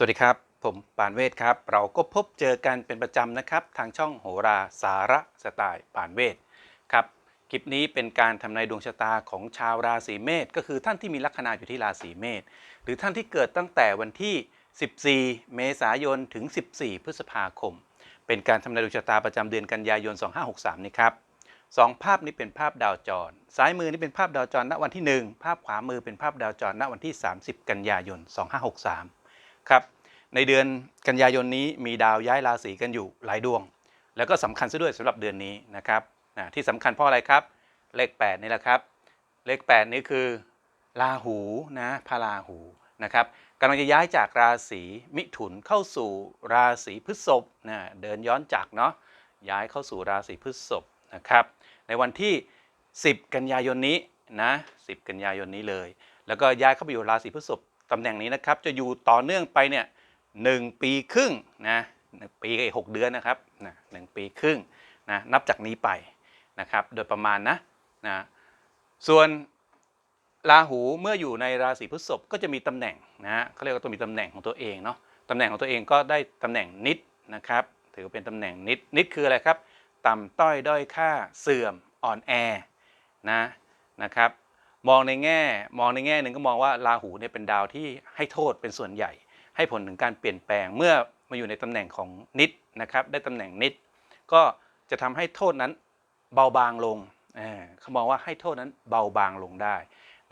สวัสดีครับ ผมปานเวทครับ เราก็พบเจอกันเป็นประจำนะครับ ทางช่องโหราสาระสไตล์ปานเวทครับคลิปนี้เป็นการทำนายดวงชะตาของชาวราศีเมษก็คือท่านที่มีลัคนาอยู่ที่ราศีเมษหรือท่านที่เกิดตั้งแต่วันที่ 14 เมษายนถึง 14 พฤษภาคม เป็นการทำนายดวงชะตาประจำเดือนกันยายน 2563 นี้ครับสองภาพนี้เป็นภาพดาวจร ซ้ายมือนี่เป็นภาพดาวจรณวันที่ 1 ภาพขวามือเป็นภาพดาวจรณวันที่ 30 กันยายน 2563 ครับในเดือนกันยายนนี้มีดาวย้ายราศีกันอยู่หลายดวง แล้วก็สำคัญซะด้วยสำหรับเดือนนี้นะครับนะที่สำคัญเพราะอะไรครับ เลข 8 นี่แหละครับ เลข 8 นี่คือราหูนะพระราหูนะครับกำลังจะย้ายจากราศีมิถุนเข้าสู่ราศีพฤษภนะเดินย้อนจากเนาะย้ายเข้าสู่ราศีพฤษภนะครับ ในวันที่ 10 กันยายนนี้นะ10 กันยายนนี้เลย แล้วก็ย้ายเข้าไปอยู่ราศีพฤษภ ตำแหน่งนี้นะครับจะอยู่ต่อเนื่องไปเนี่ยหนึ่งปีครึ่งนะหปีกับอีกหกเดือนนะครับนะหนึ่งปีครึ่งนะนับจากนี้ไปนะครับโดยประมาณนะนะส่วนราหูเมื่ออยู่ในราศีพฤษภก็จะมีตำแหน่งนะเขาเรียกว่าต้องมีตำแหน่งของตัวเองเนาะตำแหน่งของตัวเองก็ได้ตำแหน่งนิดนะครับถือเป็นตำแหน่งนิดนิดคืออะไรครับ ต่ำต้อยด้อยค่าเสื่อมอ่อนแอนะนะครับ มองในแง่ มองในแง่หนึ่งก็มองว่าราหูเนี่ยเป็นดาวที่ให้โทษเป็นส่วนใหญ่ ให้ผลถึงการเปลี่ยนแปลงเมื่อมาอยู่ในตำแหน่งของนิดนะครับ ได้ตำแหน่งนิด ก็จะทำให้โทษนั้นเบาบางลงเออเขามองว่าให้โทษนั้นเบาบางลงได้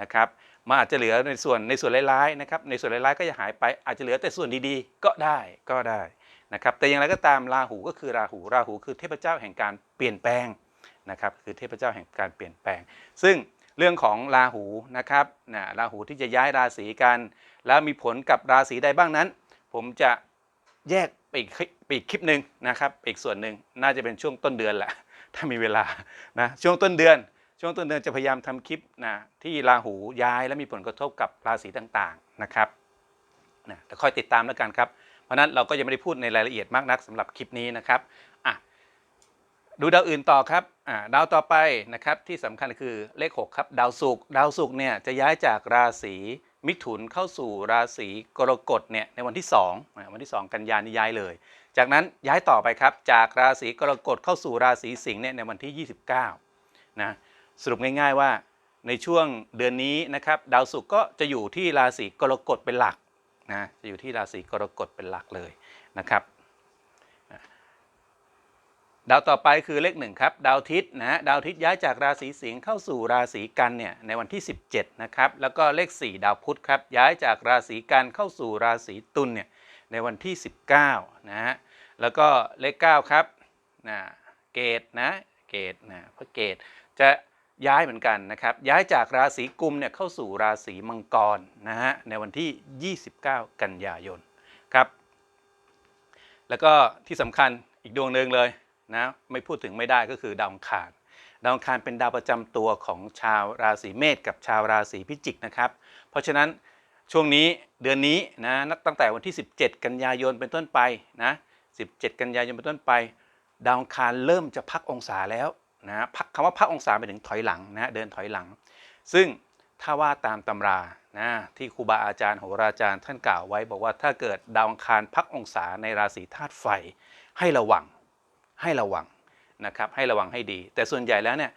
นะครับมันอาจจะเหลือในส่วนในส่วนร้ายๆนะครับในส่วนร้ายๆก็จะหายไปอาจจะเหลือแต่ส่วนดีๆ ก็ได้ก็ได้นะครับแต่อย่างไรก็ตามราหูก็คือราหูราหูคือเทพเจ้าแห่งการเปลี่ยนแปลงนะครับคือเทพเจ้าแห่งการเปลี่ยนแปลง ซึ่ง เรื่องของราหูนะครับนะราหูที่จะย้ายราศีกัน แล้วมีผลกับราศีใดบ้างนั้น ผมจะแยกไปอีกปไปอีกคลิปหนึ่งนะครับ อีกส่วนหนึ่งน่าจะเป็นช่วงต้นเดือนแหละถ้ามีเวลานะช่วงต้นเดือน ช่วงต้นเดือนจะพยายามทำคลิปนะที่ราหูย้ายและมีผลกระทบกับราศีต่างๆนะครับนะแต่ค่อยติดตามแล้วกันครับ เพราะนั้นเราก็ยังไม่ได้พูดในรายละเอียดมากนักสำหรับคลิปนี้นะครับ ดูดาวอื่นต่อครับาดาวต่อไปนะครับที่สำคัญคือเลข 6 ครับดาวศุกร์ดาวศุกร์เนี่ยจะย้ายจากราศีมิถุนเข้าสู่ราศีกรกฎเนี่ยในวันที่2วันที่ 2 กันยายนนี้ย้ายเลย จากนั้นย้ายต่อไปครับจากราศีกรกฎเข้าสู่ราศีสิงห์เนี่ยในวันที่ 29นะสรุปง่ายๆว่าในช่วงเดือนนี้นะครับดาวศุกร์ก็จะอยู่ที่ราศีกรกฎเป็นหลักนะจะอยู่ที่ราศีกรกฎเป็นหลักเลยนะครับ ดาวต่อไปคือเลขหนึ่งครับดาวอาทิตย์นะดาวอาทิตย์ย้ายจากราศีสิงห์เข้าสู่ราศีกันเนี่ยในวันที่ 17นะครับแล้วก็เลข 4 ดาวพุธครับย้ายจากราศีกันเข้าสู่ราศีตุลเนี่ยในวันที่ 19นะฮะแล้วก็เลข9ครับนะเกตนะเกตนะพระเกตจะย้ายเหมือนกันนะครับย้ายจากราศีกุมเนี่ยเข้าสู่ราศีมังกรนะฮะในวันที่ 29 กันยายนครับแล้วก็ที่สำคัญอีกดวงหนึ่งเลย นะไม่พูดถึงไม่ได้ก็คือดาวอังคาร ดาวอังคารเป็นดาวประจำตัวของชาวราศีเมษกับชาวราศีพิจิกนะครับ เพราะฉะนั้นช่วงนี้เดือนนี้นะนับตั้งแต่วันที่ 17 กันยายนเป็นต้นไปนะ17 กันยายนเป็นต้นไป ดาวอังคารเริ่มจะพักองศาแล้วนะพักคำว่าพักองศาไปถึงถอยหลังนะเดินถอยหลัง ซึ่งถ้าว่าตามตำรานะที่ครูบาอาจารย์โหราจารย์ท่านกล่าวไว้ บอกว่าถ้าเกิดดาวอังคารพักองศาในราศีธาตุไฟให้ระวัง ให้ระวังนะครับให้ระวังให้ดี แต่ส่วนใหญ่แล้วเนี่ย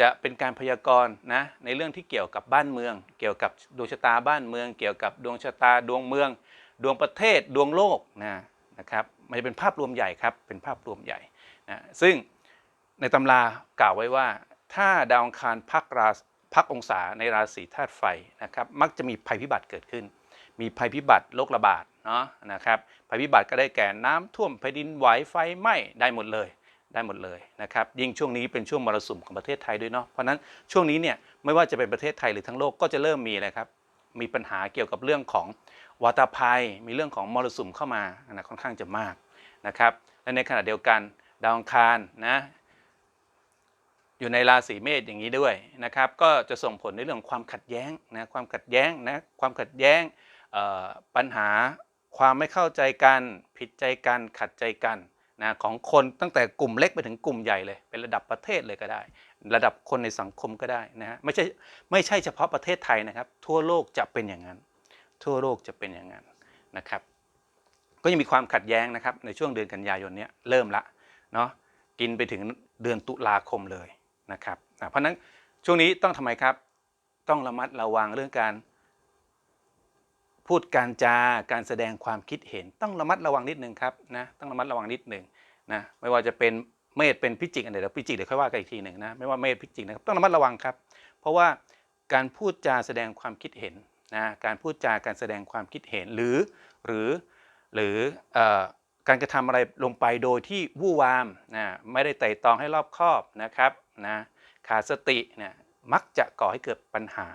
จะเป็นการพยากรณ์นะในเรื่องที่เกี่ยวกับบ้านเมือง เกี่ยวกับดวงชะตาบ้านเมือง เกี่ยวกับดวงชะตาดวงเมือง ดวงประเทศดวงโลกนะนะครับมันจะเป็นภาพรวมใหญ่ครับเป็นภาพรวมใหญ่นะซึ่งในตำรากล่าวไว้ว่า ถ้าดาวอังคารพักราพักองศาในราศีธาตุไฟนะครับมักจะมีภัยพิบัติเกิดขึ้น มีภัยพิบัติโรคระบาด เนาะนะครับภัยพิบัติก็ได้แก่น้ำท่วมแผ่นดินไหวไฟไหม้ได้หมดเลยได้หมดเลยนะครับยิ่งช่วงนี้เป็นช่วงมรสุมของประเทศไทยด้วยเนาะเพราะฉะนั้นช่วงนี้เนี่ยไม่ว่าจะเป็นประเทศไทยหรือทั้งโลกก็จะเริ่มมีอะไรครับมีปัญหาเกี่ยวกับเรื่องของวาตภัย มีเรื่องของมรสุมเข้ามานะค่อนข้างจะมากนะครับและในขณะเดียวกันดาวอังคารนะอยู่ในราศีเมษอย่างนี้ด้วยนะครับก็จะส่งผลในเรื่องความขัดแย้งนะความขัดแย้งนะความขัดแย้งปัญหา ความไม่เข้าใจกันผิดใจกันขัดใจกันนะของคนตั้งแต่กลุ่มเล็กไปถึงกลุ่มใหญ่เลย เป็นระดับประเทศเลยก็ได้ ระดับคนในสังคมก็ได้นะฮะไม่ใช่ไม่ใช่เฉพาะประเทศไทยนะครับ ทั่วโลกจะเป็นอย่างนั้น ทั่วโลกจะเป็นอย่างนั้นนะครับ ก็ยังมีความขัดแย้งนะครับในช่วงเดือนกันยายนนี้เริ่มละเนาะกินไปถึงเดือนตุลาคมเลยนะครับอะเพราะฉะนั้นช่วงนี้ต้องทำไมครับ ต้องระมัดระวังเรื่องการ พูดการจาการแสดงความคิดเห็นต้องระมัดระวังนิดนึงครับนะต้องระมัดระวังนิดนึงนะไม่ว่าจะเป็นเมษเป็นพิจิกอันเดี๋ยวพิจิกเดี๋ยวค่อยว่ากันอีกทีหนึ่งนะไม่ว่าเมษพิจิกนะครับต้องระมัดระวังครับ เพราะว่าการพูดจาแสดงความคิดเห็นนะการพูดจาการแสดงความคิดเห็นหรือหรือหรืออการกระทำอะไรลงไปโดยที่วู่วามนะไม่ได้ไต่ตองให้รอบคอบนะครับนะขาดสติเนี่ยมักจะก่อให้เกิดปัญหา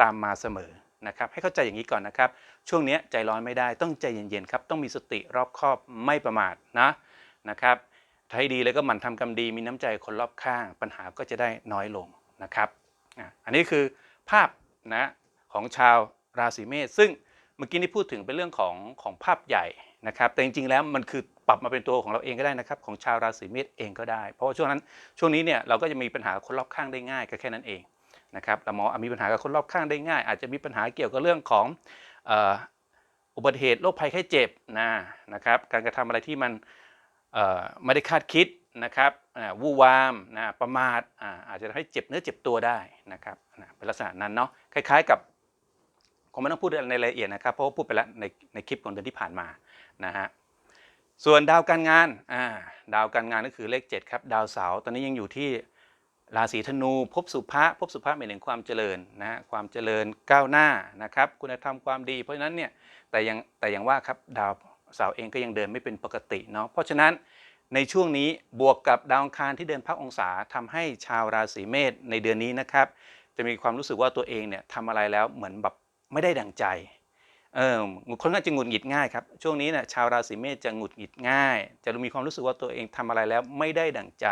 ตามมาเสมอ นะครับให้เข้าใจอย่างนี้ก่อนนะครับ ช่วงนี้ใจร้อนไม่ได้ต้องใจเย็นๆครับต้องมีสติรอบคอบไม่ประมาทนะนะครับถ้าให้ดีเลยก็หมั่นทำกรรมดีมีน้ำใจคนรอบข้าง ปัญหาก็จะได้น้อยลงนะครับอันนี้คือภาพนะของชาวราศีเมษซึ่งเมื่อกี้นี่พูดถึงเป็นเรื่องของของภาพใหญ่นะครับ แต่จริงๆแล้วมันคือปรับมาเป็นตัวของเราเองก็ได้นะครับ ของชาวราศีเมษเองก็ได้ เพราะว่าช่วงนั้นช่วงนี้เนี่ยเราก็จะมีปัญหาคนรอบข้างได้ง่ายก็แค่นั้นเอง นะครับเรามองมีปัญหากับคนรอบข้างได้ง่าย อาจจะมีปัญหาเกี่ยวกับเรื่องของอ,อุบัติเหตุโรคภัยไข้เจ็บนะนะครับการกระทำอะไรที่มันไม่ได้คาดคิดนะครับวู่วามนะประมาทอาจจะทำให้เจ็บเนื้อเจ็บตัวได้นะครับนะเป็นลักษณะนั้นเนาะคล้ายๆกับคงไม่ต้องพูดในรายละเอียดนะครับเพราะว่าพูดไปแล้วในในคลิปของเดือนที่ผ่านมานะฮะส่วนดาวการงานดาวการงานก็คือเลข 7 ครับ ดาวเสาร์ตอนนี้ยังอยู่ที่ ราศีธนูภพสุภะภพสุภะหมายถึงความเจริญนะฮะความเจริญก้าวหน้านะครับคุณธรรมความดี เพราะฉะนั้นเนี่ยแต่ยังแต่ยังว่าครับดาวเสาร์เองก็ยังเดินไม่เป็นปกติเนาะเพราะฉะนั้นในช่วงนี้บวกกับดาวอังคารที่เดินพักองศาทำให้ชาวราศีเมษในเดือนนี้นะครับ จะมีความรู้สึกว่าตัวเองเนี่ยทำอะไรแล้วเหมือนแบบไม่ได้ดั่งใจ เออคนน่าจะหงุดหงิดง่ายครับ ช่วงนี้เนี่ยชาวราศีเมษจะหงุดหงิดง่าย จะมีความรู้สึกว่าตัวเองทำอะไรแล้วไม่ได้ดั่งใจ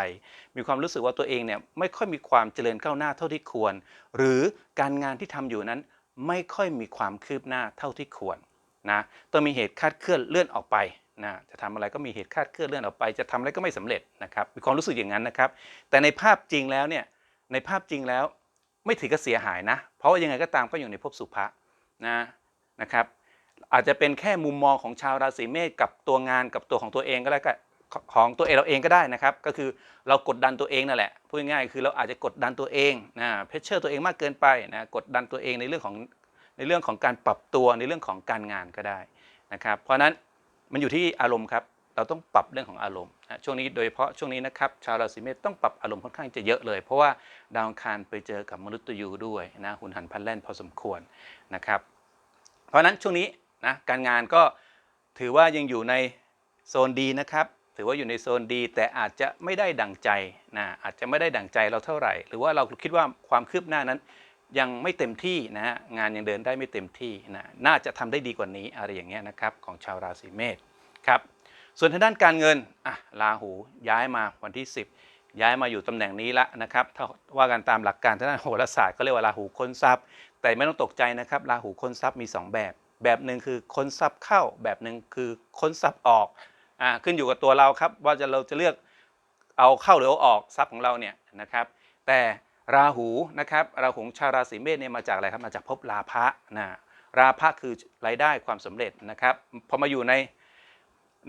มีความรู้สึกว่าตัวเองเนี่ยไม่ค่อยมีความเจริญก้าวหน้าเท่าที่ควร หรือการงานที่ทำอยู่นั้นไม่ค่อยมีความคืบหน้าเท่าที่ควรนะต้องมีเหตุคาดเคลื่อนเลื่อนออกไปนะจะทำอะไรก็มีเหตุคาดเคลื่อนเลื่อนออกไป จะทำอะไรก็ไม่สำเร็จนะครับ มีความรู้สึกอย่างนั้นนะครับ แต่ในภาพจริงแล้วเนี่ยในภาพจริงแล้วไม่ถือก็เสียหายนะ เพราะว่ายังไงก็ตามก็อยู่ในภพสุภะนะ นะครับ อาจจะเป็นแค่มุมมองของชาวราศีเมษกับตัวงานกับตัวของตัวเองก็แล้วก็ของตัวเองเราเองก็ได้นะครับ ก็คือเรากดดันตัวเองนั่นแหละพูดง่ายๆคือเราอาจจะกดดันตัวเองนะเพชเชอร์ตัวเองมากเกินไปนะกดดันตัวเองในเรื่องของในเรื่องของการปรับตัวในเรื่องของการงานก็ได้นะครับ เพราะฉะนั้นมันอยู่ที่อารมณ์ครับเราต้องปรับเรื่องของอารมณ์ช่วงนี้โดยเฉพาะช่วงนี้นะครับชาวราศีเมษต้องปรับอารมณ์ค่อนข้างจะเยอะเลย เพราะว่าดาวอังคารไปเจอกับมนุษย์ยูด้วยนะหุนหันพันแล่นพอสมควรนะครับ เพราะนั้นช่วงนี้นะการงานก็ถือว่ายังอยู่ในโซนดีนะครับ ถือว่าอยู่ในโซนดี แต่อาจจะไม่ได้ดั่งใจนะอาจจะไม่ได้ดั่งใจเราเท่าไหร่ หรือว่าเราคิดว่าความคืบหน้านั้นยังไม่เต็มที่นะฮะงานยังเดินได้ไม่เต็มที่นะน่าจะทำได้ดีกว่านี้อะไรอย่างเงี้ยนะครับของชาวราศีเมษครับส่วนทางด้านการเงินอะราหูย้ายมาวันที่ 10 ย้ายมาอยู่ตำแหน่งนี้ละนะครับถ้าว่ากันตามหลักการทางด้านโหราศาสตร์ก็เรียกว่าราหูค้นทรัพย์ แต่ไม่ต้องตกใจนะครับราหูค้นทรัพย์มี 2 แบบ แบบหนึ่งคือค้นทรัพย์เข้า แบบหนึ่งคือค้นทรัพย์ออกอ่าขึ้นอยู่กับตัวเราครับว่าจะเราจะเลือกเอาเข้าหรือเอาออกทรัพย์ของเราเนี่ยนะครับ แต่ราหูนะครับราหูชาวราศีเมษเนี่ยมาจากอะไรครับมาจากภพราพะนะราพะคือรายได้ความสำเร็จนะครับพอมาอยู่ใน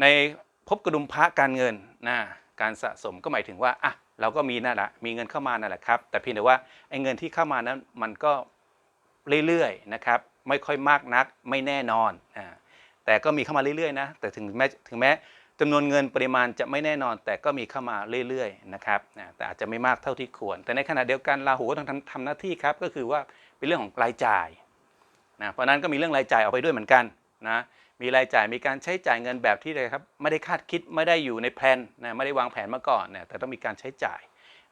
ในภพกระดุมพระการเงินนะการสะสมก็หมายถึงว่าอะเราก็มีนั่นแหละมีเงินเข้ามานั่นแหละครับแต่เพียงแต่ว่าไอ้เงินที่เข้ามานั้นมันก็ เรื่อยๆนะครับไม่ค่อยมากนักไม่แน่นอนอ่าแต่ก็มีเข้ามาเรื่อยๆนะแต่ถึงแม้ถึงแม้จำนวนเงินปริมาณจะไม่แน่นอน แต่ก็มีเข้ามาเรื่อยๆนะครับแต่อาจจะไม่มากเท่าที่ควร แต่ในขณะเดียวกันราหูก็ต้องทำทำหน้าที่ครับก็คือว่าเป็นเรื่องของรายจ่ายนะเพราะนั้นก็มีเรื่องรายจ่ายออกไปด้วยเหมือนกันนะมีรายจ่ายมีการใช้จ่ายเงินแบบที่เลยครับไม่ได้คาดคิดไม่ได้อยู่ในแผนนะไม่ได้วางแผนมาก่อนนี่ยแต่ต้องมีการใช้จ่าย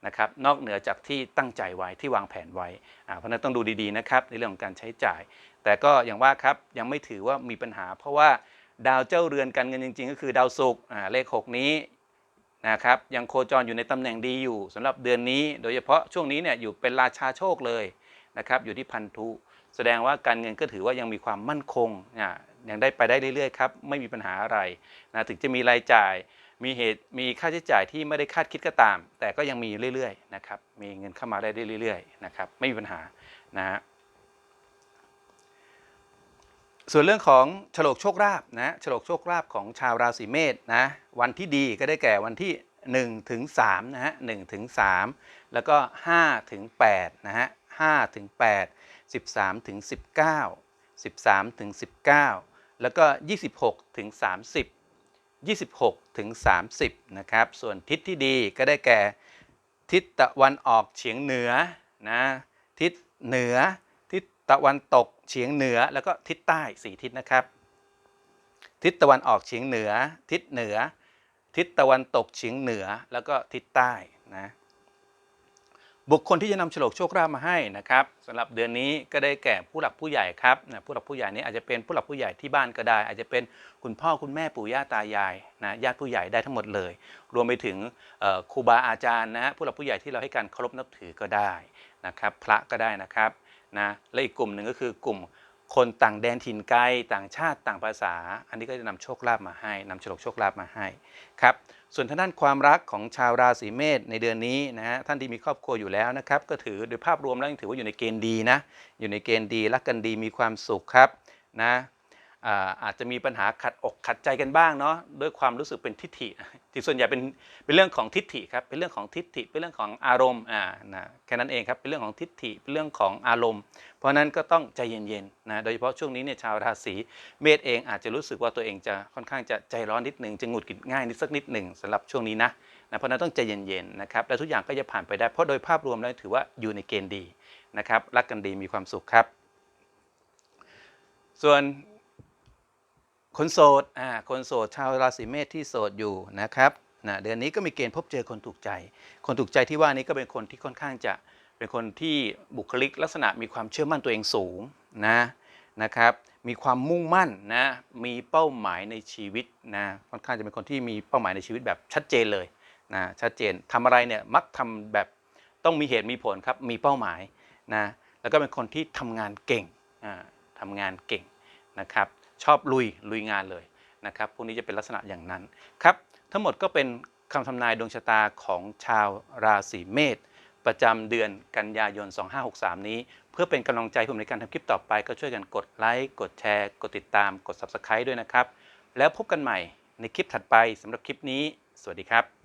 นะครับนอกเหนือจากที่ตั้งใจไว้ที่วางแผนไว้ เพราะนั้นต้องดูดีๆนะครับในเรื่องของการใช้จ่าย แต่ก็อย่างว่าครับยังไม่ถือว่ามีปัญหา เพราะว่าดาวเจ้าเรือนการเงินจริง ๆ ก็คือดาวศุกร์เลข 6 นี้นะครับยังโคจรอยู่ในตำแหน่งดีอยู่สำหรับเดือนนี้ โดยเฉพาะช่วงนี้เนี่ยอยู่เป็นราชาโชคเลยนะครับอยู่ที่พันธุแสดงว่าการเงินก็ถือว่ายังมีความมั่นคงอ่ายังได้ไปได้เรื่อยๆครับไม่มีปัญหาอะไรนะถึงจะมีรายจ่าย มีเหตุมีค่าใช้จ่ายที่ไม่ได้คาดคิดก็ตาม แต่ก็ยังมีเรื่อยๆนะครับมีเงินเข้ามาได้เรื่อยๆนะครับไม่มีปัญหานะฮะส่วนเรื่องของฉลกโชคลาภนะฉลกโชคลาภของชาวราศีเมษนะวันที่ดีก็ได้แก่วันที่1ถึง3นะฮะ1ถึง3แล้วก็5ถึง8นะฮะ5ถึง8 13ถึง19 13ถึง19 แล้วก็ 26ถึง30 26 ถึง 30 นะครับ ส่วนทิศที่ดีก็ได้แก่ ทิศตะวันออกเฉียงเหนือนะ ทิศเหนือ ทิศตะวันตกเฉียงเหนือ แล้วก็ทิศใต้สี่ทิศนะครับ ทิศตะวันออกเฉียงเหนือ ทิศเหนือ ทิศตะวันตกเฉียงเหนือ แล้วก็ทิศใต้นะ บุคคลที่จะนำโฉลกโชคลาภมาให้นะครับสำหรับเดือนนี้ก็ได้แก่ผู้หลักผู้ใหญ่ครับนะผู้หลักผู้ใหญ่นี้อาจจะเป็นผู้หลักผู้ใหญ่ที่บ้านก็ได้ อาจจะเป็นคุณพ่อคุณแม่ปู่ย่าตายายนะญาติผู้ใหญ่ได้ทั้งหมดเลย รวมไปถึงครูบาอาจารย์นะฮะผู้หลักผู้ใหญ่ที่เราให้การเคารพนับถือก็ได้นะครับ พระก็ได้นะครับนะและอีกกลุ่มหนึ่งก็คือกลุ่ม คนต่างแดนถิ่นไกลต่างชาติต่างภาษา อันนี้ก็จะนำโชคลาภมาให้นำโชคโชคลาภมาให้ครับส่วนทางด้านความรักของชาวราศีเมษในเดือนนี้นะฮะท่านที่มีครอบครัวอยู่แล้วนะครับ ก็ถือโดยภาพรวมแล้วยังถือว่าอยู่ในเกณฑ์ดีนะอยู่ในเกณฑ์ดีรักกันดีมีความสุขครับนะ อาอาจจะมีปัญหาขัดอกขัดใจกันบ้างเนาะด้วยความรู้สึกเป็นทิฏฐิที่ส่วนใหญ่เป็นเป็นเรื่องของทิฏฐิครับเป็นเรื่องของทิฏฐิเป็นเรื่องของอารมณ์อ่านะแค่นั้นเองครับเป็นเรื่องของทิฏฐิเป็นเรื่องของอารมณ์ เพราะฉะนั้นก็ต้องใจเย็นๆนะโดยเฉพาะช่วงนี้เนี่ยชาวราศีเมษเองอาจจะรู้สึกว่าตัวเองจะค่อนข้างจะใจร้อนนิดหนึ่งจะหงุดหงิดง่ายนิดสักนิดหนึ่งสำหรับช่วงนี้นะนะเพราะฉะนั้นต้องใจเย็นๆนะครับและทุกอย่างก็จะผ่านไปได้เพราะโดยภาพรวมแล้วถือว่าอยู่ในเกณฑ์ดีนะครับรักกันดีมีความสุขครับ ส่วน คนโสดอ่าคนโสดชาวราศีเมษที่โสดอยู่นะครับนะเดือนนี้ก็มีเกณฑ์พบเจอคนถูกใจ คนถูกใจที่ว่านี้ก็เป็นคนที่ค่อนข้างจะเป็นคนที่บุคลิกลักษณะมีความเชื่อมั่นตัวเองสูงนะนะครับมีความมุ่งมั่นนะมีเป้าหมายในชีวิตนะค่อนข้างจะเป็นคนที่มีเป้าหมายในชีวิตแบบชัดเจนเลยนะชัดเจนทำอะไรเนี่ยมักทำแบบต้องมีเหตุมีผลครับมีเป้าหมายนะแล้วก็เป็นคนที่ทำงานเก่งอ่าทำงานเก่งนะครับ ชอบลุยลุยงานเลยนะครับพวกนี้จะเป็นลักษณะอย่างนั้นครับทั้งหมดก็เป็นคำทำนายดวงชะตาของชาวราศีเมษประจำเดือนกันยายน 2563 นี้ เพื่อเป็นกำลังใจผมในการทำคลิปต่อไป ก็ช่วยกันกดไลค์กดแชร์ กดติดตามกด Subscribe ด้วยนะครับ แล้วพบกันใหม่ในคลิปถัดไปสำหรับคลิปนี้ สวัสดีครับ